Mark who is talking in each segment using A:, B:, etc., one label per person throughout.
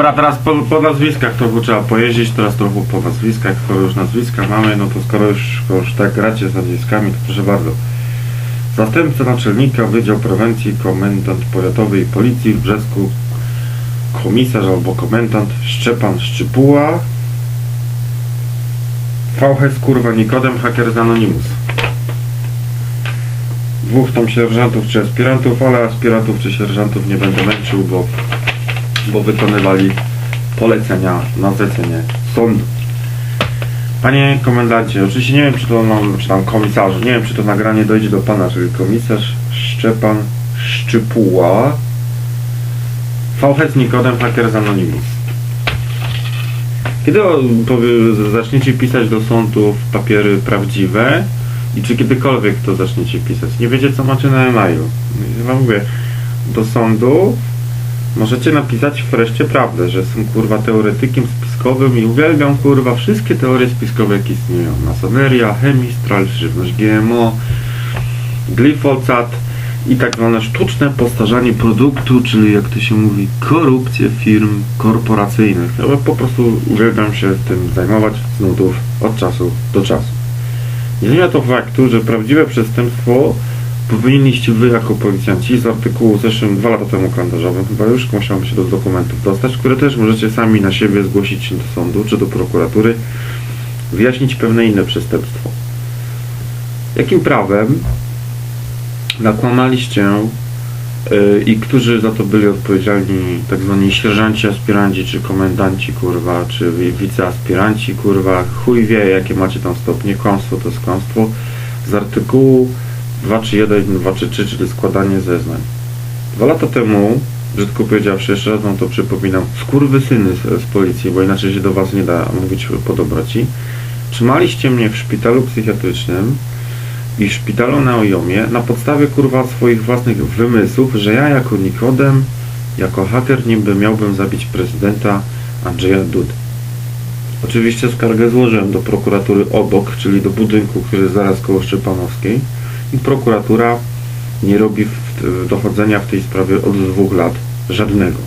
A: Dobra, teraz po, po nazwiskach to by trzeba pojeździć, teraz trochę po nazwiskach, skoro już nazwiska mamy, no to skoro już, skoro już tak gracie z nazwiskami, to proszę bardzo. Zastępca naczelnika Wydział Prewencji, komendant powiatowej Policji w Brzesku, komisarz albo komendant Szczepan Szczypuła, VHS kurwa Nikodem, haker z Anonymous. Dwóch tam sierżantów czy aspirantów, ale aspirantów czy sierżantów nie będę męczył, bo bo wykonywali polecenia na zlecenie sądu. Panie komendancie, oczywiście nie wiem, czy to, no, czy tam komisarzu, nie wiem, czy to nagranie dojdzie do pana, czyli komisarz Szczepan Szczypuła, VHS Nikodem, hacker z Anonymous. Kiedy zaczniecie pisać do sądów papiery prawdziwe i czy kiedykolwiek to zaczniecie pisać? Nie wiecie, co macie na e-mailu. Ja wam mówię, do sądu Możecie napisać wreszcie prawdę, że są kurwa teoretykiem spiskowym i uwielbiam kurwa wszystkie teorie spiskowe jakie istnieją. Masoneria, chemistral, żywność GMO, glifosat i tak zwane sztuczne postarzanie produktu, czyli jak to się mówi, korupcję firm korporacyjnych. Ja po prostu uwielbiam się tym zajmować z nudów od czasu do czasu. Nie zmienia to faktu, że prawdziwe przestępstwo powinniście wy jako policjanci z artykułu zeszłym dwa lata temu kalendarzowym chyba już musiałem się do dokumentów dostać, które też możecie sami na siebie zgłosić do sądu czy do prokuratury, wyjaśnić pewne inne przestępstwo. Jakim prawem nakłamaliście yy, i którzy za to byli odpowiedzialni, tak zwani sierżanci, aspiranci, czy komendanci, kurwa, czy wi- wiceaspiranci, kurwa, chuj wie, jakie macie tam stopnie, kłamstwo to jest z artykułu 231, 233, czyli składanie zeznań. Dwa lata temu, brzydko powiedziawszy, jeszcze raz wam to przypominam, skurwysyny z, z policji, bo inaczej się do was nie da mówić po dobroci, trzymaliście mnie w szpitalu psychiatrycznym i w szpitalu na Ojomie na podstawie kurwa swoich własnych wymysłów, że ja jako Nikodem, jako haker niby miałbym zabić prezydenta Andrzeja Dudy. Oczywiście skargę złożyłem do prokuratury obok, czyli do budynku, który jest zaraz koło Szczepanowskiej i prokuratura nie robi dochodzenia w tej sprawie od dwóch lat żadnego.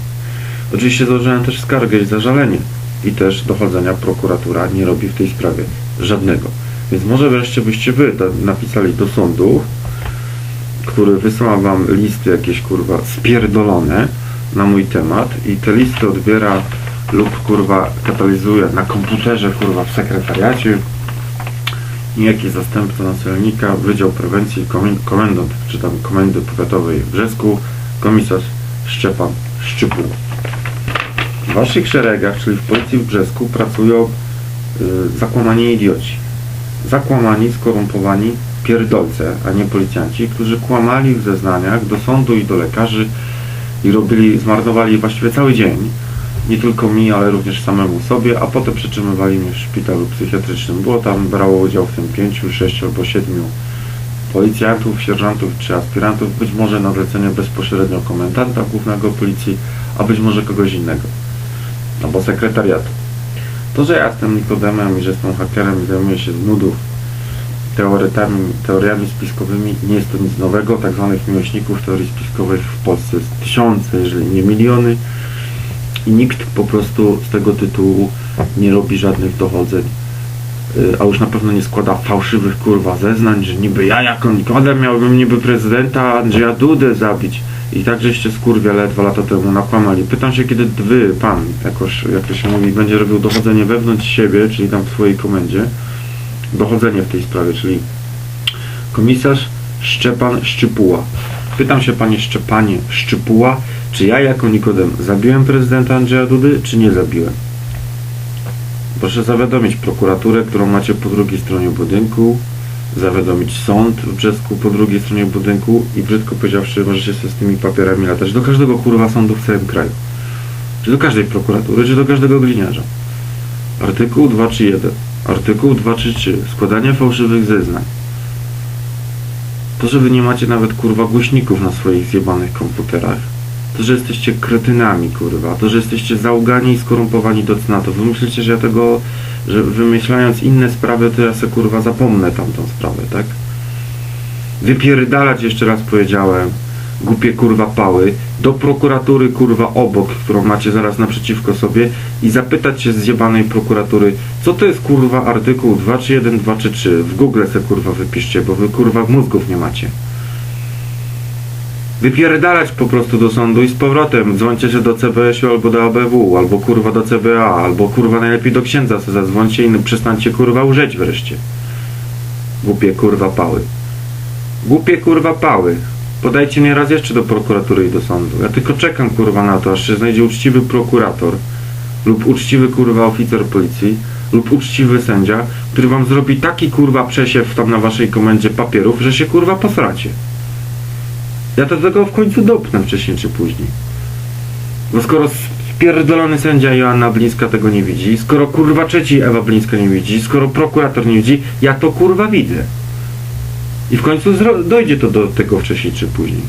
A: Oczywiście złożyłem też skargę i zażalenie i też dochodzenia prokuratura nie robi w tej sprawie żadnego. Więc może wreszcie byście wy napisali do sądu, który wysyła wam listy jakieś kurwa spierdolone na mój temat i te listy odbiera lub kurwa katalizuje na komputerze kurwa w sekretariacie niejaki zastępca naczelnika Wydział Prewencji komen- Komendant czy tam Komendy Powiatowej w Brzesku komisarz Szczepan Szczypuł. W waszych szeregach, czyli w policji w Brzesku pracują y, zakłamani idioci. Zakłamani, skorumpowani pierdolce, a nie policjanci, którzy kłamali w zeznaniach do sądu i do lekarzy i robili, zmarnowali właściwie cały dzień nie tylko mi, ale również samemu sobie, a potem przetrzymywali mnie w szpitalu psychiatrycznym. Było tam, brało udział w tym pięciu, sześciu albo siedmiu policjantów, sierżantów czy aspirantów, być może na zlecenie bezpośrednio komendanta głównego policji, a być może kogoś innego, albo sekretariatu. To, że ja jestem Nikodemem i że jestem hakerem i zajmuję się z nudów teoretami, teoriami spiskowymi, nie jest to nic nowego. Tak zwanych miłośników teorii spiskowych w Polsce jest tysiące, jeżeli nie miliony i nikt po prostu z tego tytułu nie robi żadnych dochodzeń. Y, A już na pewno nie składa fałszywych kurwa zeznań, że niby ja jako Nikodem miałbym niby prezydenta Andrzeja Dudę zabić. I tak żeście skurwiele dwa lata temu nakłamali. Pytam się, kiedy wy, pan, jakoś, jak to się mówi, będzie robił dochodzenie wewnątrz siebie, czyli tam w swojej komendzie, dochodzenie w tej sprawie, czyli komisarz Szczepan Szczypuła. Pytam się, panie Szczepanie Szczypuła, czy ja jako Nikodem zabiłem prezydenta Andrzeja Dudy, czy nie zabiłem? Proszę zawiadomić prokuraturę, którą macie po drugiej stronie budynku, zawiadomić sąd w Brzesku po drugiej stronie budynku i brzydko powiedziawszy, możecie sobie z tymi papierami latać do każdego kurwa sądu w całym kraju. Czy do każdej prokuratury, czy do każdego gliniarza. Artykuł 231. Artykuł 233. Składanie fałszywych zeznań. To, że wy nie macie nawet kurwa głośników na swoich zjebanych komputerach. To, że jesteście kretynami, kurwa. To, że jesteście załgani i skorumpowani do cna. To wy myślicie, że ja tego, że wymyślając inne sprawy, to ja se kurwa zapomnę tamtą sprawę, tak? Wypierdalać, jeszcze raz powiedziałem, głupie kurwa pały, do prokuratury kurwa obok, którą macie zaraz naprzeciwko sobie i zapytać się z zjebanej prokuratury, co to jest kurwa artykuł 231, 233. W Google se kurwa wypiszcie, bo wy kurwa mózgów nie macie. Wypierdalać po prostu do sądu i z powrotem. Dzwońcie się do CBS-u albo do ABW, albo kurwa do CBA, albo kurwa najlepiej do księdza se zadzwońcie i przestańcie kurwa użyć wreszcie. Głupie kurwa pały. Głupie kurwa pały. Podajcie mnie raz jeszcze do prokuratury i do sądu. Ja tylko czekam kurwa na to, aż się znajdzie uczciwy prokurator lub uczciwy kurwa oficer policji lub uczciwy sędzia, który wam zrobi taki kurwa przesiew tam na waszej komendzie papierów, że się kurwa posracie. Ja to tego w końcu dopnę wcześniej czy później. No skoro spierdolony sędzia Joanna Blińska tego nie widzi, skoro kurwa trzeci Ewa Blińska nie widzi, skoro prokurator nie widzi, ja to kurwa widzę. I w końcu dojdzie to do tego wcześniej czy później.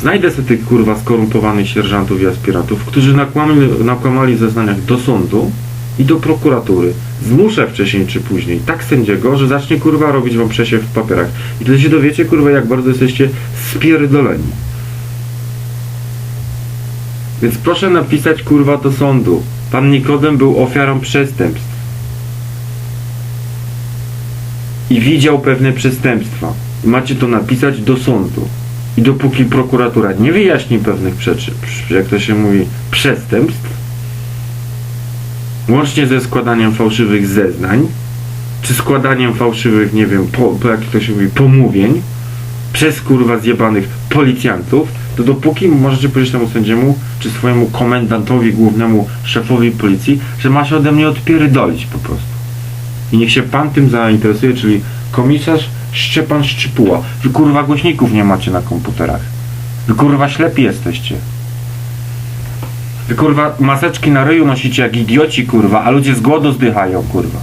A: Znajdę sobie tych kurwa skorumpowanych sierżantów i aspirantów, którzy nakłamali, nakłamali zeznaniach do sądu i do prokuratury. Zmuszę wcześniej czy później tak sędziego, że zacznie kurwa robić wam przesiew w papierach. I wtedy się dowiecie kurwa jak bardzo jesteście spierdoleni. Więc proszę napisać kurwa do sądu. Pan Nikodem był ofiarą przestępstw. I widział pewne przestępstwa. Macie to napisać do sądu. I dopóki prokuratura nie wyjaśni pewnych jak to się mówi, przestępstw, łącznie ze składaniem fałszywych zeznań, czy składaniem fałszywych, nie wiem, po, po, jak to się mówi, pomówień, przez kurwa zjebanych policjantów, to dopóki możecie powiedzieć temu sędziemu, czy swojemu komendantowi, głównemu szefowi policji, że ma się ode mnie odpierdolić po prostu. I niech się pan tym zainteresuje, czyli komisarz Szczepan Szczypuła. Wy kurwa głośników nie macie na komputerach. Wy kurwa ślepi jesteście. Wy kurwa maseczki na ryju nosicie jak idioci kurwa, a ludzie z głodu zdychają kurwa.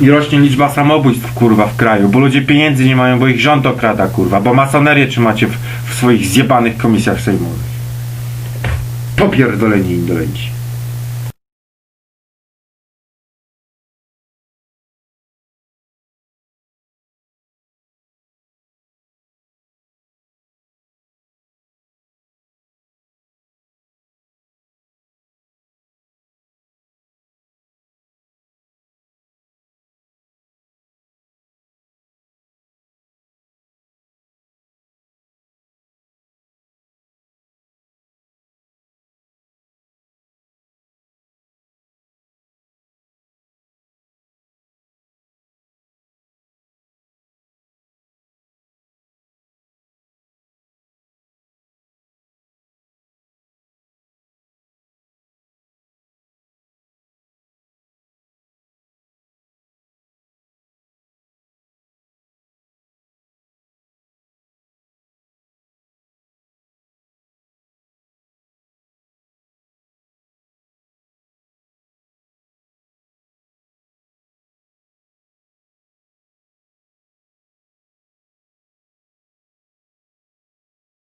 A: I rośnie liczba samobójstw kurwa w kraju, bo ludzie pieniędzy nie mają, bo ich rząd okrada kurwa, bo masonerię trzymacie w, w swoich zjebanych komisjach sejmowych. Popierdoleni indolenci.